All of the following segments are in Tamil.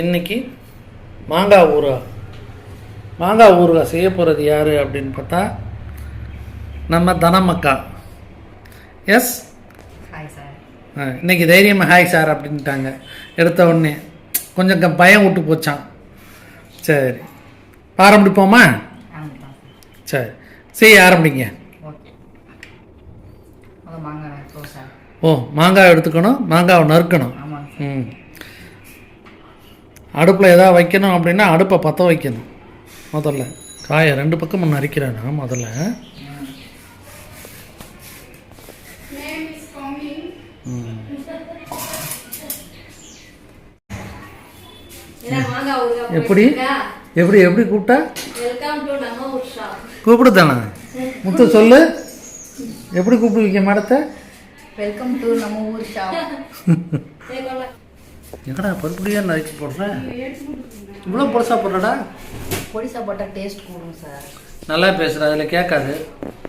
இன்னைக்கு மாங்காய் ஊறுகாய் மாங்காய் ஊறுகாய் செய்ய போகிறது யார் அப்படின்னு பார்த்தா நம்ம தனமக்கா. எஸ் இன்னைக்கு தைரியமாக ஹாய் சார் அப்படின்ட்டாங்க. எடுத்த உடனே கொஞ்சம் பயம் விட்டு போச்சான் சரி. ஆரம்பிப்போமா சரி. செய்ய ஆரம்பிங்க. ஓ மாங்காய் எடுத்துக்கணும் மாங்காவை நறுக்கணும். ம். அடுப்பில் எதாவது வைக்கணும் அப்படின்னா அடுப்பை பற்ற வைக்கணும். முதல்ல. காயை ரெண்டு பக்கமும் நறுக்கிறேன் நான் முதல்ல. எப்படி? எப்படி எப்படி கூப்பிட்டா? கூப்பிடுதானே? முத்து சொல்லு. எப்படி கூப்பிடுவீங்க மேடத்தை? வெல்கம் டு நம்ம ஊர் ஷாப் எங்கடா பருப்படியாக நறுக்கி போடுறேன்? இவ்வளோ பொருசா போடுறடா? பொடிசா போட்டால் டேஸ்ட் கூடும் சார் நல்லா பேசுகிற அதில் கேட்காது.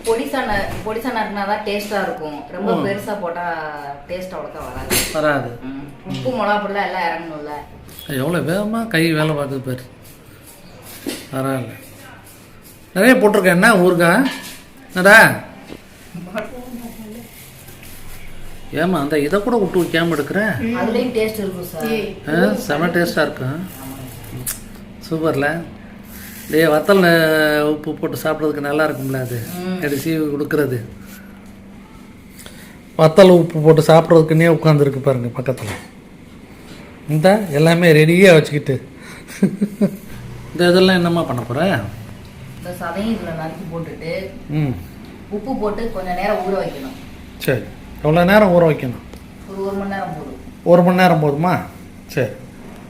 பொடிசா பொடிசா நறுனா தான் டேஸ்ட்டாக இருக்கும். ரொம்ப பெருசாக போட்டால் டேஸ்ட் அவ்வளோக்கா வராது. வராது. உப்பு மிளகா பொருள் எல்லாம் இறங்கணும்ல. எவ்வளோ வேகமாக கை வேலை பார்க்குது பேர். பரவாயில்ல. நிறைய போட்டிருக்கேன். என்ன ஊருக்கா என்னடா? ஏமா அந்த இதை கூட விட்டு வைக்காம எடுக்கிறேன் அதுலேயும் டேஸ்ட் இருக்கும் சார். ஆ, செம டேஸ்ட்டாக இருக்கும் சூப்பரில். டேய் வத்தல் உப்பு போட்டு சாப்பிட்றதுக்கு நல்லா இருக்கும்ல அது. எடி சீவி கொடுக்குறது. வத்தல் உப்பு போட்டு சாப்பிட்றதுக்குன்னே உட்காந்துருக்கு பாருங்க பக்கத்தில். இந்த எல்லாமே ரெடியாக வச்சுக்கிட்டு. இந்த இதெல்லாம் என்னம்மா பண்ண போகிற இந்த சதையும் இதில் நறுக்கி போட்டுட்டு ம். உப்பு போட்டு கொஞ்சம் நேரம் ஊற வைக்கணும். சரி. எவ்வளோ நேரம் ஊற வைக்கணும்? ஒரு ஒரு மணி நேரம் போதும். ஒரு மணி நேரம் போதுமா? சரி.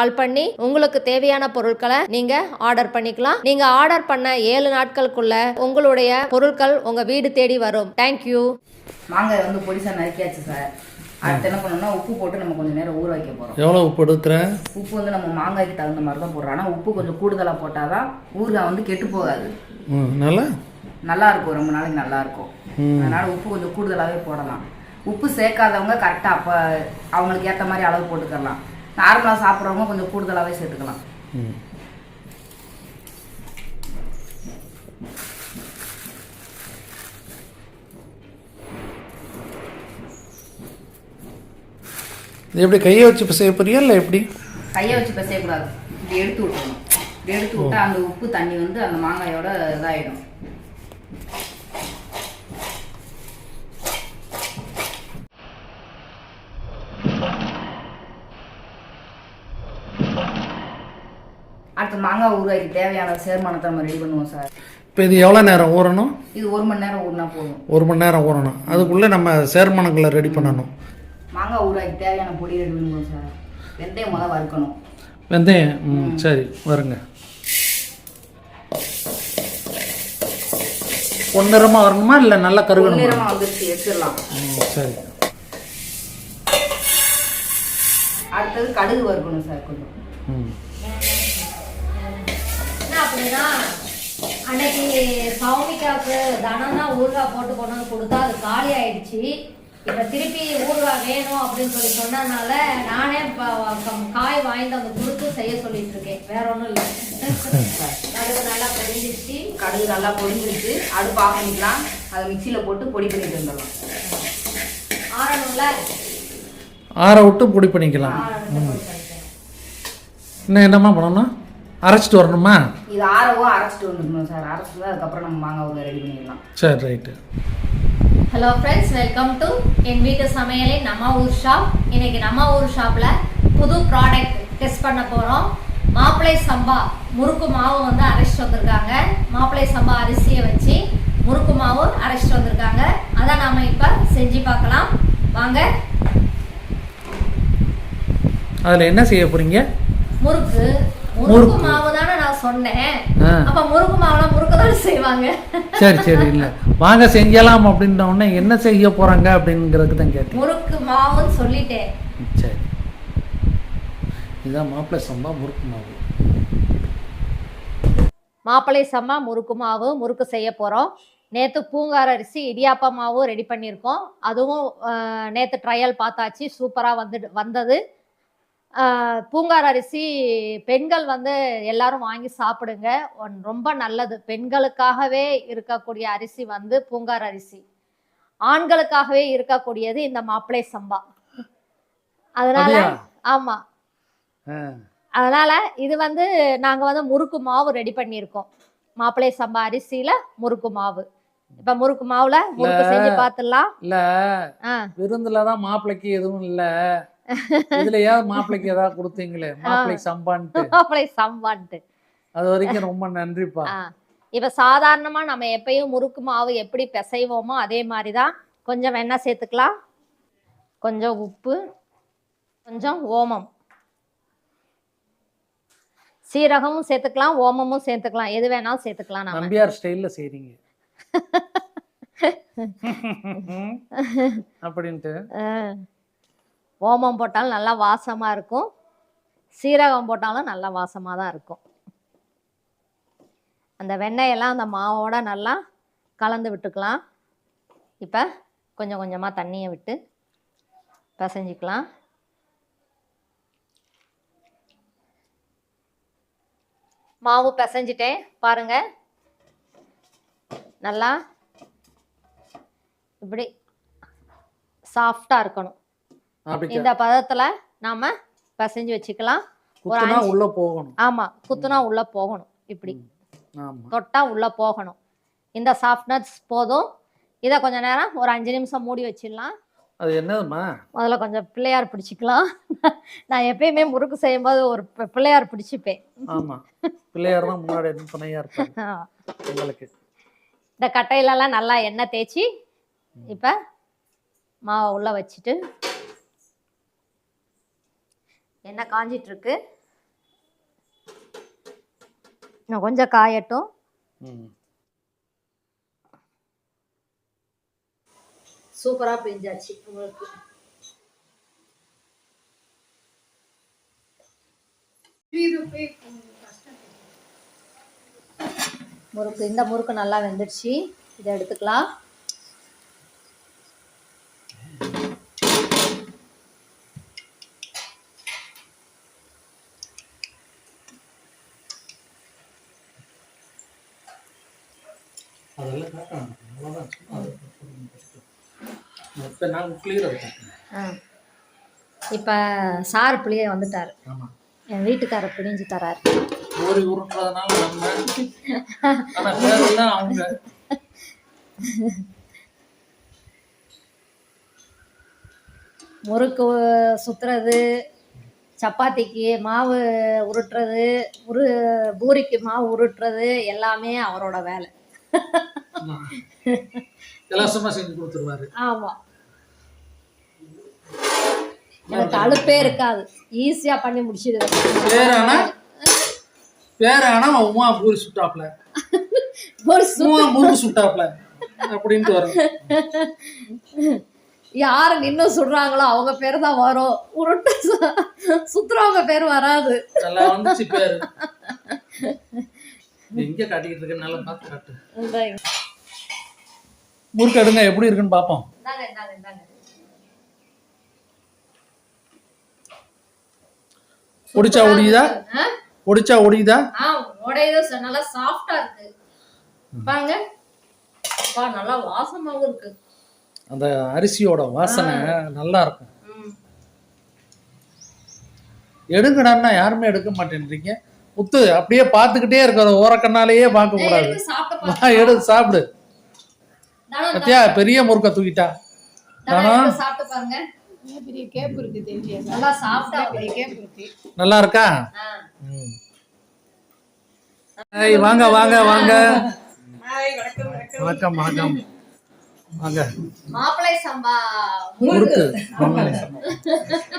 கால் பண்ணி உங்களுக்கு தேவையான பொருட்களை நீங்க ஆர்டர் பண்ணிக்கலாம். நீங்க ஆர்டர் பண்ண ஏழு நாட்களுக்குள்ள உங்களுடைய பொருட்கள் உங்க வீடு தேடி வரும். தேங்க்யூ மாங்காய் வந்து பொடிசா நறுக்கியாச்சு சார் அடுத்து என்ன பண்ணணும்னா உப்பு போட்டு நம்ம கொஞ்சம் நேரம் ஊற வைக்க போகிறோம் எவ்வளோ உப்பு எடுக்கிறேன் உப்பு வந்து நம்ம மாங்காய்க்கு தகுந்த மாதிரி தான் போடுறோம். ஆனால் உப்பு கொஞ்சம் கூடுதலாக போட்டால் தான் ஊறுகாய் வந்து கெட்டு போகாது. ம் நல்லா? நல்லா இருக்கும். ரொம்ப நாளைக்கு நல்லா இருக்கும். அதனால உப்பு கொஞ்சம் கூடுதலாகவே போடலாம். உப்பு சேர்க்காதவங்க கரெக்டாக அப்போ அவங்களுக்கு ஏற்ற மாதிரி அளவு போட்டுக்கலாம். நார்மலாக சாப்பிட்றவங்க கொஞ்சம் கூடுதலாகவே சேர்த்துக்கலாம். இது எப்படி கையை வச்சு இப்போ செய்ய போறியா இல்லை எப்படி? கையை வச்சு பிசையக்கூடாது இப்படி எடுத்து விட்டுறணும். இப்படி எடுத்து விட்டா அந்த உப்பு தண்ணி வந்து அந்த மாங்காயோட இதாயிடும். அடுத்து மாங்காய் ஊறுகாய்க்கு தேவையான சேர்மானத்தை நம்ம ரெடி பண்ணுவோம் சார் இப்போ இது எவ்வளோ நேரம் ஊறணும்? இது ஒரு மணி நேரம் ஊறினா போதும். ஒரு மணி நேரம் ஊறணும். அதுக்குள்ளே நம்ம சேர்மனங்களை ரெடி பண்ணணும். மாங்காய் ஊறுகாய்க்கு தேவையான பொடி ரெடி பண்ணுவோம் சார் வெந்தயம் முதல் வறுக்கணும். வெந்தயம்? ம் சரி வருங்க. பொன்னிறமாக வரணுமா இல்லை நல்லா கருகணுமா? பொன்னிறமாக வந்துருச்சு எடுத்துடலாம். ம் சரி. அடுத்தது கடுகு வறுக்கணும் சார் கொஞ்சம். ம். அப்படின்னா அன்னைக்கு சௌமிகாவுக்கு தனம் தான் ஊறுகாய் போட்டு கொண்டு வந்து கொடுத்தா அது காலி ஆயிடுச்சு. இப்ப திருப்பி ஊறுகாய் வேணும் அப்படின்னு சொல்லி சொன்னதுனால நானே ப- க- காய் வாங்கிட்டு வந்து கொடுத்து செய்ய சொல்லிட்டு இருக்கேன். வேற ஒண்ணும் இல்லை. கடுகு நல்லா பொரிஞ்சிருச்சு. கடுகு நல்லா பொரிஞ்சிருச்சு. அடுப்பு ஆஃப் பண்ணிக்கலாம். அதை மிக்சியில் போட்டு பொடி பண்ணிட்டு வந்துடலாம். ஆறணும்ல? ஆற விட்டு பொடி பண்ணிக்கலாம். இன்னும் என்னம்மா பண்ணணும்? அரைச்சிட்டு வரணுமா? இது ஆறவோ அரைச்சிட்டு வந்துடணும் சார்? அரைச்சிட்டு அதுக்கப்புறம் நம்ம மாங்காய் ஊறுகாய் ரெடி பண்ணிடலாம். சரி right hello friends welcome to என் வீட்டு சமையலின் நம்ம ஊர் ஷாப் இன்னைக்கு நம்ம ஊர் ஷாப்ல புது ப்ராடக்ட் டெஸ்ட் பண்ண போறோம். மாப்பிளை சம்பா முறுக்கு மாவு வந்து அரைச்சிட்டு வந்திருக்காங்க. மாப்பிளை சம்பா அரிசியை வச்சு முறுக்கு மாவு அரைச்சிட்டு வந்திருக்காங்க. அதை நாம இப்ப செஞ்சு பார்க்கலாம். வாங்க. அதில் என்ன செய்ய போகிறீங்க முறுக்கு முறுக்கு மாவு தானே நான் சொன்னேன். அப்ப முறுக்கு மாவுலாம் முறுக்கு தானே செய்வாங்க. சரி சரி இல்லை. வாங்க செஞ்சலாம் அப்படின்ன உடனே என்ன செய்ய போகிறாங்க அப்படிங்கிறதுக்கு தான் கேட்டேன். முறுக்கு மாவுன்னு சொல்லிட்டேன். சரி. இதுதான் மாப்பிள்ளை சம்பா முறுக்கு மாவு. மாப்பிளை சம்மா முறுக்கு மாவு முறுக்கு செய்ய போகிறோம் நேற்று பூங்கார அரிசி இடியாப்ப மாவும் ரெடி பண்ணியிருக்கோம். அதுவும் நேற்று ட்ரையல் பார்த்தாச்சு. சூப்பராக வந்து வந்தது. பூங்கார அரிசி பெண்கள் வந்து எல்லாரும் வாங்கி சாப்பிடுங்க. ரொம்ப நல்லது. பெண்களுக்காகவே இருக்கக்கூடிய அரிசி வந்து பூங்கார அரிசி. ஆண்களுக்காகவே இருக்கக்கூடியது இந்த மாப்பிளை சம்பா. அதனால? ஆமா. அதனால இது வந்து நாங்க வந்து முறுக்கு மாவு ரெடி பண்ணியிருக்கோம். மாப்பிளை சம்பா அரிசியில முறுக்கு மாவு. இப்ப முறுக்கு மாவுல முறுக்கு செஞ்சு பார்த்துடலாம் இல்லை. ஆ. விருந்துல தான் மாப்பிள்ளைக்கு எதுவும் இல்லை. இதுலயாவது மாப்பிள்ளைக்கு ஏதாவது கொடுத்தீங்களே? மாப்பிள்ளை சம்பான்ட்டு. மாப்பிளை சம்பான்ட்டு. அது வரைக்கும் ரொம்ப நன்றிப்பா. இப்ப சாதாரணமா நம்ம எப்பயும் முறுக்கு மாவு எப்படி பிசைவோமோ அதே மாதிரி தான் கொஞ்சம் வெண்ணெய் சேர்த்துக்கலாம். கொஞ்சம் உப்பு கொஞ்சம் ஓமம். சீரகமும் சேர்த்துக்கலாம் ஓமமும் சேர்த்துக்கலாம். எது வேணாலும் சேர்த்துக்கலாம் நம்ம நம்பியார் ஸ்டைல்ல செய்றீங்க. அப்படின்ட்டு. ஓமம் போட்டாலும் நல்லா வாசமாக இருக்கும். சீரகம் போட்டாலும் நல்லா வாசமாக தான் இருக்கும். அந்த வெண்ணெயெல்லாம் அந்த மாவோட நல்லா கலந்து விட்டுக்கலாம். இப்போ கொஞ்சம் கொஞ்சமாக தண்ணியை விட்டு பிசைஞ்சிக்கலாம். மாவு பிசைஞ்சிட்டேன். பாருங்கள் நல்லா இப்படி சாஃப்டாக இருக்கணும். இந்த பதத்துல நாம பிசைஞ்சு வச்சுக்கலாம். உள்ள போகணும். ஆமா குத்துனா உள்ள போகணும் இப்படி. தொட்டா உள்ள போகணும். இந்த சாஃப்ட்னஸ் போதும். இதை கொஞ்ச நேரம் ஒரு அஞ்சு நிமிஷம் மூடி வச்சிடலாம். அது என்னதுமா முதல்ல கொஞ்சம் பிள்ளையார் பிடிச்சிக்கலாம். நான் எப்பயுமே முறுக்கு செய்யும்போது ஒரு பிள்ளையார் பிடிச்சிப்பேன். ஆமா. பிள்ளையார் தான் முன்னாடி இருந்து துணையா இருப்பாரு. உங்களுக்கு இந்த கட்டையிலலாம் நல்லா எண்ணெய் தேய்ச்சி இப்போ மாவை உள்ளே வச்சுட்டு எண்ணெய் காஞ்சிட்டு இருக்கு இன்னும் கொஞ்சம் காயட்டும். சூப்பராக பிரிஞ்சாச்சு உங்களுக்கு. முறுக்கு இந்த முறுக்கு நல்லா வெந்துடுச்சு. இதை எடுத்துக்கலாம். அதெல்லாம் காட்டணும். அவ்வளவுதான். அது இப்ப நான் இருக்கேன். ஆ இப்போ சார் பிள்ளைய வந்துட்டார் என் வீட்டுக்காரர் பிழிஞ்சு தரார் ஓடி உருட்டுறதுனால நம்ம அவங்க முறுக்கு சுற்றுறது சப்பாத்திக்கு மாவு உருட்டுறது உரு பூரிக்கு மாவு உருட்டுறது எல்லாமே அவரோட வேலை. இலவசமா செஞ்சு கொடுத்துருவாரு. ஆமாம் எனக்கு அலுப்பே இருக்காது. ஈஸியாக பண்ணி முடிச்சிடுவேன். பேர் ஆனா பேர் ஆனா உமா பூரி சுட்டாப்ல உமா முறுக்கு சுட்டாப்ல. அப்படின்ட்டு வரும். யாரு நின்று சுடுறாங்களோ அவங்க பேர் தான் வரும். உருட்டு சுத்துறவங்க பேர் வராது. நல்லா வந்துச்சு பேரு. எங்க காட்டிக்கிட்டு இருக்க நல்லா பார்த்து காட்டு. முறுக்கு எடுங்க எப்படி இருக்குன்னு பார்ப்போம். ஒடிச்சா ஆ? ஒடிச்சா ஆ உடையுது நல்லா சாஃப்டா இருக்கு. பாருங்க. அப்பா நல்லா வாசமாவும் இருக்கு. அந்த அரிசியோட வாசனை நல்லா இருக்கும். எடுங்கடான்னா யாருமே எடுக்க மாட்டேன்றீங்க. முத்து அப்படியே பார்த்துக்கிட்டே இருக்கிற ஓரக்கண்ணாலேயே பார்க்க கூடாது. எடுத்து சாப்பிடு. பத்தியா பெரிய முறுக்க தூக்கிட்டா. நல்லா இருக்கு. வாங்க வாங்க வாங்க. வணக்கம் வணக்கம். அங்க மாப்பிளை சம்பா முறுக்கு.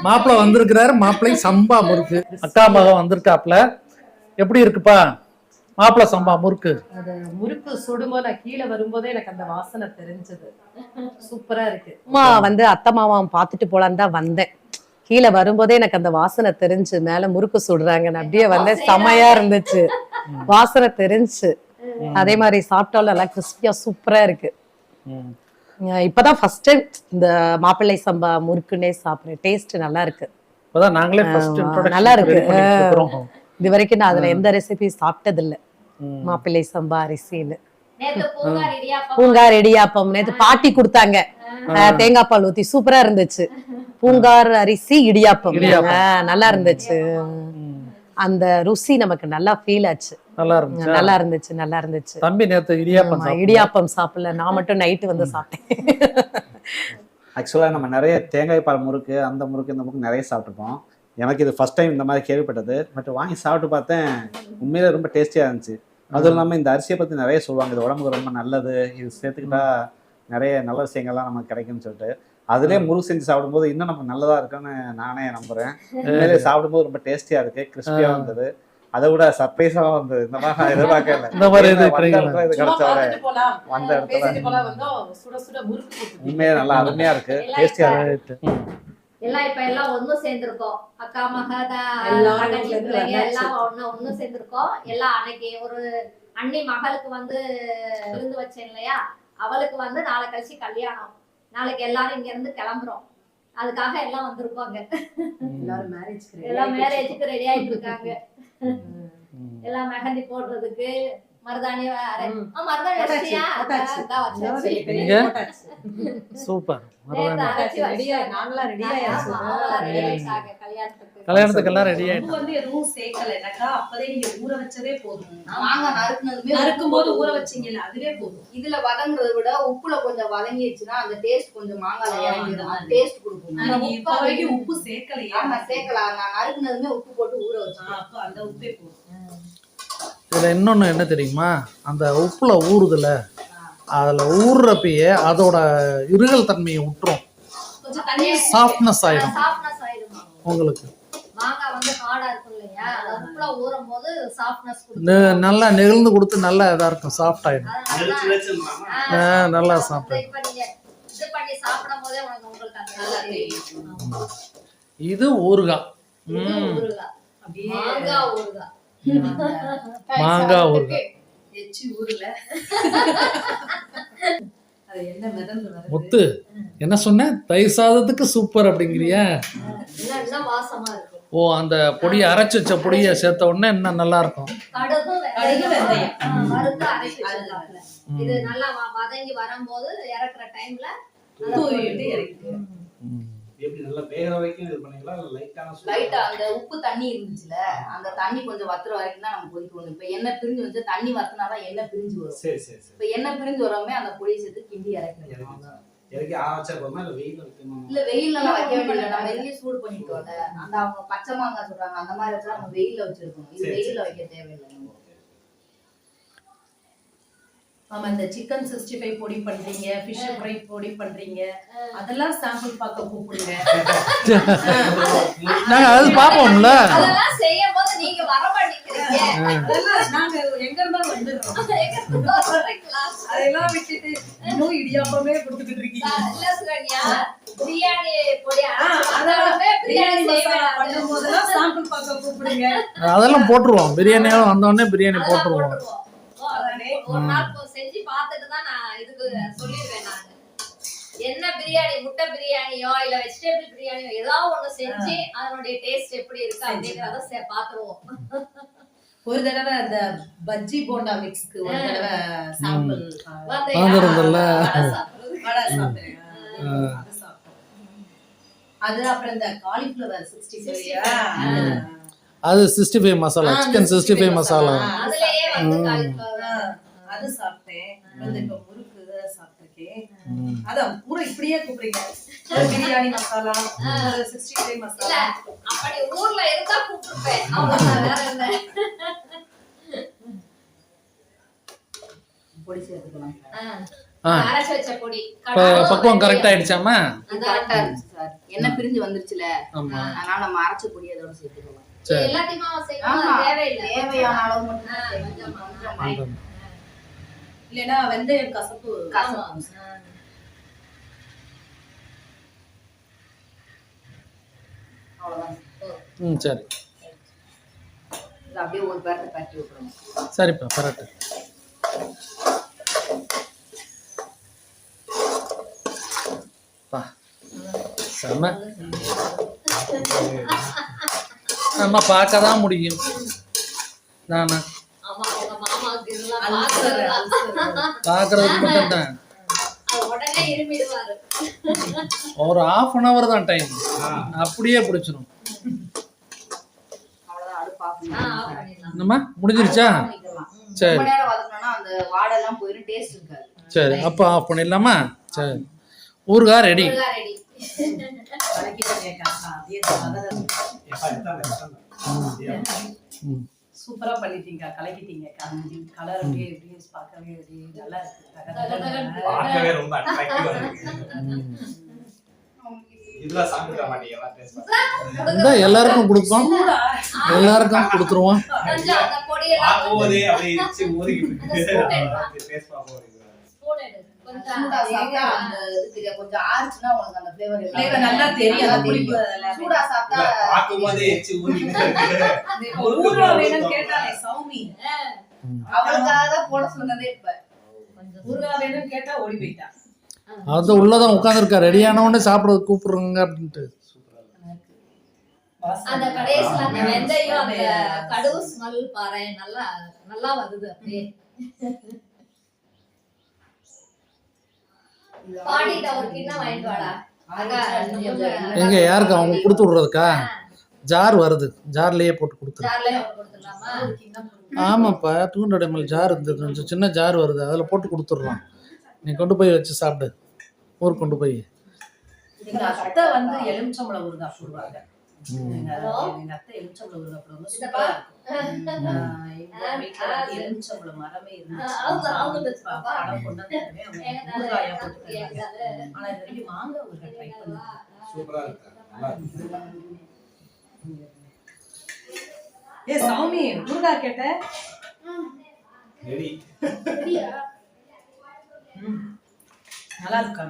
மாப்பிள்ளை வந்திருக்கிறாரு மாப்பிள்ளை சம்பா முறுக்கு. அக்கா மகன் வந்திருக்காப்ல எப்படி இருக்குப்பா? மாப்பிள்ளை சம்பா முறுக்கு. அது முறுக்கு சுடும்போது நான் கீழே வரும்போதே எனக்கு அந்த வாசனை தெரிஞ்சது. சூப்பரா இருக்கு. அம்மா வந்து அத்தை மாமாவை பார்த்துட்டு போலான்னு தான் வந்தேன். கீழே வரும்போதே எனக்கு அந்த வாசனை தெரிஞ்சு மேல முறுக்கு சுடுறாங்க. நான் அப்படியே வந்தேன். செமையா இருந்துச்சு. வாசனை தெரிஞ்சு. அதே மாதிரி சாப்பிட்டாலும் நல்லா கிறிஸ்பியா சூப்பரா இருக்கு. இப்பதான் ஃபர்ஸ்ட் டைம் இந்த மாப்பிள்ளை சம்பா முறுக்குன்னே சாப்பிடுறேன். டேஸ்ட் நல்லா இருக்கு. இப்பதான் நாங்களே நல்லா இருக்கு. இது வரைக்கும் நான் அதுல எந்த ரெசிபி சாப்பிட்டது இல்ல. மாப்பிள்ளை சம்பா அரிசின்னு. நேத்து பூங்கார் இடியாப்பம். பூங்கார் இடியாப்பம். நேத்து பாட்டி கொடுத்தாங்க. தேங்காய் பால் ஊத்தி சூப்பரா இருந்துச்சு. பூங்கார் அரிசி இடியாப்பம். நல்லா இருந்துச்சு. அந்த ருசி நமக்கு நல்லா ஃபீல் ஆச்சு. நல்லா இருந்துச்சு? நல்லா இருந்துச்சு நல்லா இருந்துச்சு. தம்பி நேத்து இடியாப்பம். இடியாப்பம் சாப்பிடல. நான் மட்டும் நைட்டு வந்து சாப்பிட்டேன். ஆக்சுவலாக நம்ம நிறைய தேங்காய் பால் முறுக்கு அந்த முறுக்கு இந்த முறுக்கு நிறைய சாப்பிட்டுப்போம் எனக்கு இது ஃபர்ஸ்ட் டைம் இந்த மாதிரி கேள்விப்பட்டது. பட் வாங்கி சாப்பிட்டு பார்த்தேன். உண்மையிலே ரொம்ப டேஸ்டியாக இருந்துச்சு. அதுவும் இல்லாமல் இந்த அரிசியை பற்றி நிறைய சொல்லுவாங்க. இது உடம்புக்கு ரொம்ப நல்லது. இது சேர்த்துக்கிட்டா நிறைய நல்ல விஷயங்கள்லாம் நமக்கு கிடைக்கும்னு சொல்லிட்டு. அதுலேயே முறுக்கு செஞ்சு சாப்பிடும்போது இன்னும் நமக்கு நல்லதாக இருக்குன்னு நானே நம்புகிறேன் உண்மையிலே சாப்பிடும்போது ரொம்ப டேஸ்டியாக இருக்குது கிறிஸ்பியாக வந்தது. அதை விட சர்ப்ரைஸாகவும் இருந்தது இந்த மாதிரி நான் எதிர்பார்க்கல. இந்த மாதிரி இது கிடைச்ச வந்த இடத்துல. உண்மையாக நல்லா அருமையாக இருக்குது டேஸ்டியாக இருக்கு. Right. எல்லாம் இப்ப எல்லாம் ஒண்ணு சேர்ந்திருக்கோம். அக்கா மக த- எல்லாரும் தங்கச்சி பிள்ளைங்க. எல்லாம் ஒண்ணு ஒண்ணு சேர்ந்திருக்கோம். எல்லாம் அன்னைக்கு ஒரு அண்ணி மகளுக்கு வந்து விருந்து வச்சேன் இல்லையா? அவளுக்கு வந்து நாளை கழிச்சு கல்யாணம். நாளைக்கு எல்லாரும் இங்க இருந்து கிளம்புறோம். அதுக்காக எல்லாம் வந்திருப்பாங்க எல்லாரும் மேரேஜ்க்கு எல்லாம் மேரேஜுக்கு ரெடி ஆயிட்டு இருக்காங்க. எல்லாம் மெஹந்தி போடுறதுக்கு சூப்பர் கல்யாணத்துக்கு. கல்யாணத்துக்கெல்லாம் ரெடி உப்பு ஆயிட்டோம் வந்து எதுவும் சேர்க்கல அப்பதே நீங்க ஊற வச்சதே போதும் மாங்காய் நறுக்குனதுமே நறுக்கும் போது ஊற வச்சீங்கல்ல அதுவே போதும் இதுல வதங்குறத விட உப்புல கொஞ்சம் வதங்கிடுச்சுன்னா அந்த டேஸ்ட் கொஞ்சம் மாங்கால இறங்கிடும் அது டேஸ்ட் கொடுக்கும் ஆனா நீங்க இப்ப வரைக்கும் உப்பு சேர்க்கலையா ஆமா சேர்க்கலாம் நான் நறுக்குனதுமே உப்பு போட்டு ஊற வச்சேன் ஆ, அப்ப அந்த உப்பே போதும் இதுல இன்னொன்னு என்ன தெரியுமா? அந்த உப்புல ஊறுதுல அதுல ஊறுறப்பயே அதோட இருகல் தன்மையை விட்டுரும் சாஃப்ட்னஸ் ஆயிடும் ஆயிடும். உங்களுக்கு. நல்லா நெகிழ்ந்து கொடுத்து நல்லா இதா இருக்கும் சாஃப்ட் ஆயிடும் நல்லா தெரியும். தெரியும். இது ஊறுகாய். இது ம். ஊறுகாய். மாங்காய் முத்து என்ன சொன்ன? தயிர் சாதத்துக்கு சூப்பர் அப்படிங்கிறியா? ஓ அந்த பொடியை அரைச்சு வச்ச பொடியை சேர்த்த உடனே இன்னும் நல்லா இருக்கும். இது நல்லா வதங்கி வரும்போது இறக்குற டைம்ல எப்படி நல்லா வேகிற வரைக்கும் இது பண்ணீங்களா? இல்லை லைட்டான லைட்டா அந்த உப்பு தண்ணி இருந்துச்சுல அந்த தண்ணி கொஞ்சம் வத்துற வரைக்கும் தான் நம்ம கொதிக்கணும் இப்ப எண்ணெய் பிரிஞ்சு வந்து தண்ணி வத்தினாதான் எண்ணெய் பிரிஞ்சு வரும். சரி சரி இப்ப எண்ணெய் பிரிஞ்சு வரமே அந்த பொடியை சேர்த்து கிண்டி இறக்கணும். இறக்கி போதுமா? இல்லை வெயில வைக்கணும்? இல்ல வெயில்ல வைக்க வேண்டியது நம்ம இதுலயே சூடு பண்ணிட்டோம்ல. அந்த அவங்க பச்சை மாங்காய் சொல்றாங்க அந்த மாதிரி வச்சா நம்ம வெயில்ல வச்சிருக்கணும். இது வெயில்ல வைக்க தேவையில்லை நம்ம. ஆமா இந்த சிக்கன் சிக்ஸ்டி ஃபைவ் பொடி பண்றீங்க ஃபிஷ் ஃப்ரை பொடி பண்றீங்க. அதெல்லாம் சாம்பிள் பார்க்க கூப்பிடுங்க. நாங்க அது பார்ப்போம்ல. அதெல்லாம் செய்யும் போது நீங்க வர அதெல்லாம் நாங்க எங்க வந்துடுறோம். விட்டுட்டு இன்னும் இடியாப்பமே கொடுத்துக்கிட்டு இருக்கீங்க. இல்ல சுகன்யா, பிரியாணி பொடி பிரியாணி பண்ணும் போதெல்லாம் சாம்பிள் பார்க்க கூப்பிடுங்க. அதெல்லாம் போட்டுருவோம். பிரியாணியும் வந்தோடனே பிரியாணி போட்டுருவோம். ஒரு நாள் செஞ்சு பார்த்துட்டு தான் நான் இதுக்கு சொல்லிடுவேன் நானு. என்ன பிரியாணி முட்டை பிரியாணியோ இல்ல வெஜிடபிள் பிரியாணியோ ஏதாவது ஒண்ணு செஞ்சு அதனுடைய டேஸ்ட் எப்படி இருக்கு அப்படிங்கறத பாத்துருவோம். ஒரு தடவை அந்த பஜ்ஜி போண்டா மிக்ஸ்க்கு ஒரு தடவை சாம்பிள் அது அப்புறம் இந்த காலிஃபிளவர் சிக்ஸ்டி அது sixty five masala chicken sixty five masala. அது சாப்பிட்டேன். அதான் பூரா இப்படியே கூப்பிடுறீங்க. Biryani masala sixty five masala. அப்படி ஊர்ல இருந்தா என்ன? பொடி சேர்த்துக்கலாம். பக்குவம் கரெக்ட் ஆயிடுச்சாமா கரெக்டா இருந்துச்சு சார். எண்ணெய் பிரிஞ்சு வந்துருச்சுல. அதனால நம்ம அரைச்ச பொடி அதோட சேர்த்துக்கலாம். இல்லைன்னா வெந்தயம் கசப்பு. ம் சரி. அப்படியே ஒரு பேரத்தை பரட்டி விட்டுருங்க. சரிப்பா பரட்டு. பா. செம்ம நம்ம பார்க்க தான் முடியும் மட்டும்தான் அது உடனே இருமிடுவாரு. ஒரு ஆஃப் அன் ஹவர் தான் டைம் அப்படியே பண்ணிடலாம். என்னம்மா முடிஞ்சிருச்சா. சரி. சரி அப்போ ஆஃப் பண்ணிடலாமா? சரி. ஊறுகாய் ரெடி. சூப்பரா பண்ணிட்டீங்க கலக்கிட்டீங்க. கலர் அப்படியே அப்படியே பார்க்கவே அப்படியே நல்லா இருக்கு. பார்க்கவே ரொம்ப அட்ராக்டிவா இருக்கு. எல்லாருக்கும் கொடுப்போம். எல்லாருக்கும் கொடுத்துருவோம். அப்படியே சூடா சாப்பிட்டா அந்த இதுக்கு கொஞ்சம் ஆறுச்சுன்னா உனக்கு அந்த ஃபிளேவர் Flavour நல்லா தெரியும். புளிப்பு. சூடா சாப்பிட்டா எச்சு ஒரு கேட்டாலே சௌமி. அவளுக்காக தான் போட சொன்னதே இப்ப. ஊறுகாய் வேணும்னு கேட்டா ஓடி போயிட்டா. அது உள்ளதான் உட்காந்துருக்கா ரெடியான உடனே சாப்பிட கூப்பிடுறங்க அப்படின்ட்டு. அந்த கடைசில அந்த வெந்தயம் அந்த கடுகு ஸ்மெல் பாரு நல்லா நல்லா வருது அப்படியே. பாடிட்ட வாங்கிட்டு வாடா. நம்ம எங்க யாருக்கு அவங்க கொடுத்து விடுறதுக்கா? ஜார் வருது. ஜார்லயே போட்டு கொடுத்துரு. ஜார்ல கொடுத்துடலாமா? ஆமாப்பா டூ ஹண்ட்ரட் எம்எல் ஜார் இருந்தது. கொஞ்சம் சின்ன ஜார் வருது. அதில் போட்டு கொடுத்துட்றோம் நீ கொண்டு போய் வச்சு சாப்பிடு. ஊருக்கு கொண்டு போய். வந்து எலுமிச்சம்பழம் ஊறுகாய் போடுவாங்க. எங்க அத்தை எலுமிச்சம்பழம் சூப்பரா இருக்கும். வீட்டுல வந்து எலுமிச்சம்பழம் மரமே இருந்துச்சு. படம் கொண்டு ஊறுகாயா போட்டு தருவாங்க. ஆனா இது வரைக்கும் மாங்காய் ஊறுகாய் ட்ரை பண்ணுங்க சூப்பரா இருக்கு. நல்லா இருக்கு. ஏ சாமி ஊறுகாய் கேட்ட? நல்லா இருக்கா?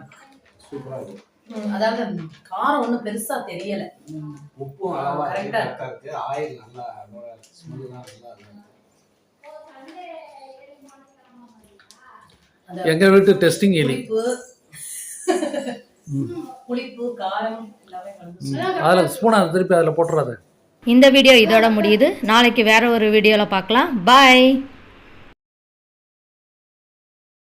சூப்பரா இருக்கு. அதாவது காரம் ஒண்ணும் பெருசா தெரியல. உப்பும் அளவா Correct ஆ கரெக்டா இருக்கு. ஆயில் நல்லா ஸ்மெல்லாம் நல்லா இருக்கு. அந்த எங்க வீட்டு டெஸ்டிங் எலி புளிப்பு. புளிப்பு காரம் அதில் ஸ்பூன் திருப்பி அதில் போட்டுறாத. இந்த வீடியோ இதோட முடியுது. நாளைக்கு வேற ஒரு வீடியோவில் பார்க்கலாம். பாய்